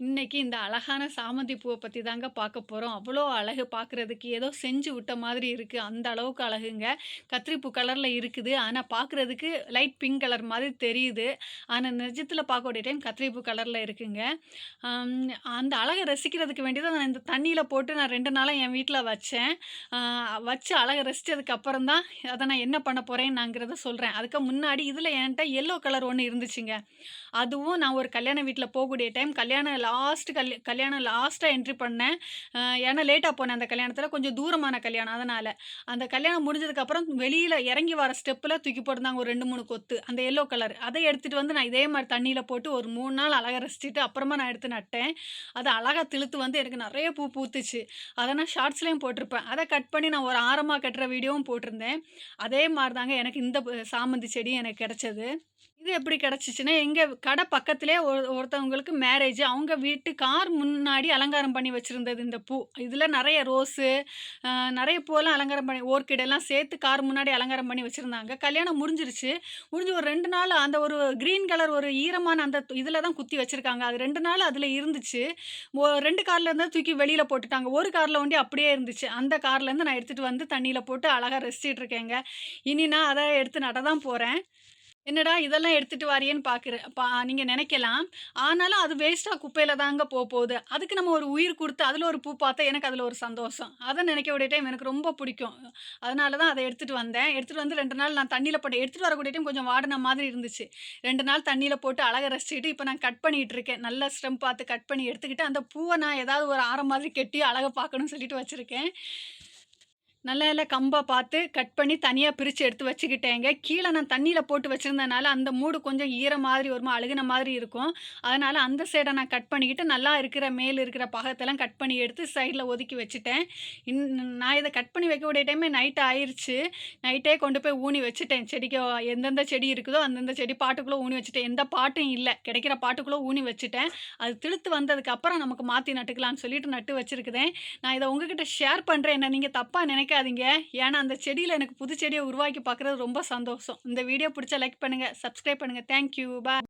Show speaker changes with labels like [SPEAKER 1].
[SPEAKER 1] இன்றைக்கி இந்த அழகான சாமந்தி பூவை பற்றி தாங்க பார்க்க போகிறோம் அவ்வளோ அழகு பார்க்குறதுக்கு. ஏதோ செஞ்சு விட்ட மாதிரி இருக்குது அந்த அளவுக்கு அழகுங்க. கத்திரிப்பூ கலரில் இருக்குது. ஆனால் பார்க்குறதுக்கு லைட் பிங்க் கலர் மாதிரி தெரியுது. ஆனால் நிஜத்தில் பார்க்கக்கூடிய டைம் கத்திரிப்பூ கலரில் இருக்குங்க. அந்த அழகை ரசிக்கிறதுக்கு வேண்டி தான் நான் இந்த தண்ணியில் போட்டு நான் ரெண்டு நாளாக என் வீட்டில் வச்சேன். வச்சு அழகை ரசித்ததுக்கப்புறம் தான் அதை நான் என்ன பண்ண போகிறேன்னாங்கிறத சொல்கிறேன் அதுக்கு முன்னாடி இதில் என்கிட்ட எல்லோ கலர் ஒன்று இருந்துச்சுங்க. அதுவும் நான் ஒரு கல்யாண வீட்டில் போகக்கூடிய டைம் கல்யாணம் லாஸ்ட் கல்ய கல்யாணம் லாஸ்ட்டாக என்ட்ரி பண்ணேன். ஏன்னா லேட்டாக போனேன் அந்த கல்யாணத்தில் கொஞ்சம் தூரமான கல்யாணம் அதனால் அந்த கல்யாணம் முடிஞ்சதுக்கப்புறம் வெளியில் இறங்கி வர ஸ்டெப்பில் தூக்கி போட்டிருந்தாங்க ஒரு 2, 3 கொத்து. அந்த எல்லோ கலர். அதை எடுத்துகிட்டு வந்து நான் இதே மாதிரி தண்ணியில் போட்டு ஒரு மூணு நாள் அழகாக ரசிச்சுட்டு அப்புறமா நான் எடுத்து நட்டேன். அது அழகாக திழுத்து வந்து எனக்கு நிறைய பூ பூத்துச்சு. அதை நான் ஷார்ட்ஸ்லேயும் போட்டிருப்பேன். அதை கட் பண்ணி நான் ஒரு ஆரமாக கட்டுற வீடியோவும் போட்டிருந்தேன். அதே மாதிரி தாங்க எனக்கு இந்த சாமந்தி செடி எனக்கு கிடைச்சது. இது எப்படி கிடச்சிச்சின்னா எங்கள் கடை பக்கத்துலேயே ஒரு ஒருத்தவங்களுக்கு மேரேஜ். அவங்க வீட்டு கார் முன்னாடி அலங்காரம் பண்ணி வச்சுருந்தது இந்த பூ. இதில் நிறைய ரோஸு, நிறைய பூவெல்லாம் அலங்காரம் பண்ணி ஓர்க்கிடெல்லாம் சேர்த்து கார் முன்னாடி அலங்காரம் பண்ணி வச்சுருந்தாங்க கல்யாணம் முடிஞ்சிருச்சு. முடிஞ்சு ஒரு ரெண்டு நாள் அந்த ஒரு கிரீன் கலர் ஒரு ஈரமான அந்த இதில் தான் குத்தி வச்சுருக்காங்க அது ரெண்டு நாள் அதில் இருந்துச்சு. ரெண்டு கார்லேருந்து தூக்கி வெளியில் போட்டுட்டாங்க. ஒரு காரில் ஒண்டி அப்படியே இருந்துச்சு. அந்த கார்லேருந்து நான் எடுத்துகிட்டு வந்து தண்ணியில் போட்டு அழகாக ரசிச்சிட்ருக்கேங்க இனி நான் அதை எடுத்து நட தான் போகிறேன் என்னடா இதெல்லாம் எடுத்துட்டு வாரியேன்னு பார்க்குற பா நீங்கள் நினைக்கலாம் ஆனாலும் அது வேஸ்ட்டாக குப்பையில் தாங்க போகுது அதுக்கு நம்ம ஒரு உயிர் கொடுத்து அதில் ஒரு பூ பார்த்தா எனக்கு அதில் ஒரு சந்தோஷம். அதை நினைக்கக்கூடிய டைம் எனக்கு ரொம்ப பிடிக்கும். அதனால தான் அதை எடுத்துகிட்டு வந்தேன். எடுத்துகிட்டு வந்து ரெண்டு நாள் நான் தண்ணியில் போட்டேன். எடுத்துகிட்டு வரக்கூடிய டைம் கொஞ்சம் வாடின மாதிரி இருந்துச்சு. ரெண்டு நாள் தண்ணியில் போட்டு அழகை ரசிச்சுட்டு இப்போ நான் கட் பண்ணிகிட்டு இருக்கேன். நல்ல ஸ்டெம் பார்த்து கட் பண்ணி எடுத்துக்கிட்டு, அந்த பூவை நான் ஏதாவது ஒரு ஆரம் மாதிரி கெட்டி அழகை பார்க்கணும்னு சொல்லிட்டு வச்சுருக்கேன் நல்ல நல்ல கம்பா பார்த்து கட் பண்ணி தனியாக பிரித்து எடுத்து வச்சுக்கிட்டேங்க. கீழே நான் தண்ணியில் போட்டு வச்சுருந்தனால அந்த மூடு கொஞ்சம் ஈர மாதிரி வருமா அழுகின மாதிரி இருக்கும். அதனால் அந்த சைடை நான் கட் பண்ணிக்கிட்டு நல்லா இருக்கிற மேல் இருக்கிற பாகத்தெல்லாம் கட் பண்ணி எடுத்து சைடில் ஒதுக்கி வச்சுட்டேன். இன் நான் இதை கட் பண்ணி வைக்கக்கூடிய டைமே நைட் ஆயிடுச்சு நைட்டே கொண்டு போய் ஊனி வச்சுட்டேன். செடிக்கு எந்தெந்த செடி இருக்குதோ அந்தந்த செடி பாட்டுக்குள்ளே ஊனி வச்சுட்டேன். எந்த பாட்டும் இல்லை கிடைக்கிற பாட்டுக்குள்ளே ஊனி வச்சுட்டேன். அது திழுத்து வந்ததுக்கப்புறம் நமக்கு மாற்றி நட்டுக்கலாம்னு சொல்லிட்டு நட்டு வச்சுருக்குதேன் நான் இதை உங்ககிட்ட ஷேர் பண்ணுறேன் என்ன தப்பாக நினைக்கிறேன் மறக்காதீங்க ஏன்னா அந்த செடியில எனக்கு புது உருவாக்கி பார்க்குறது ரொம்ப சந்தோஷம். இந்த வீடியோ பிடிச்சா லைக் பண்ணுங்க, சப்ஸ்கிரைப் பண்ணுங்க. Thank you. பாய்.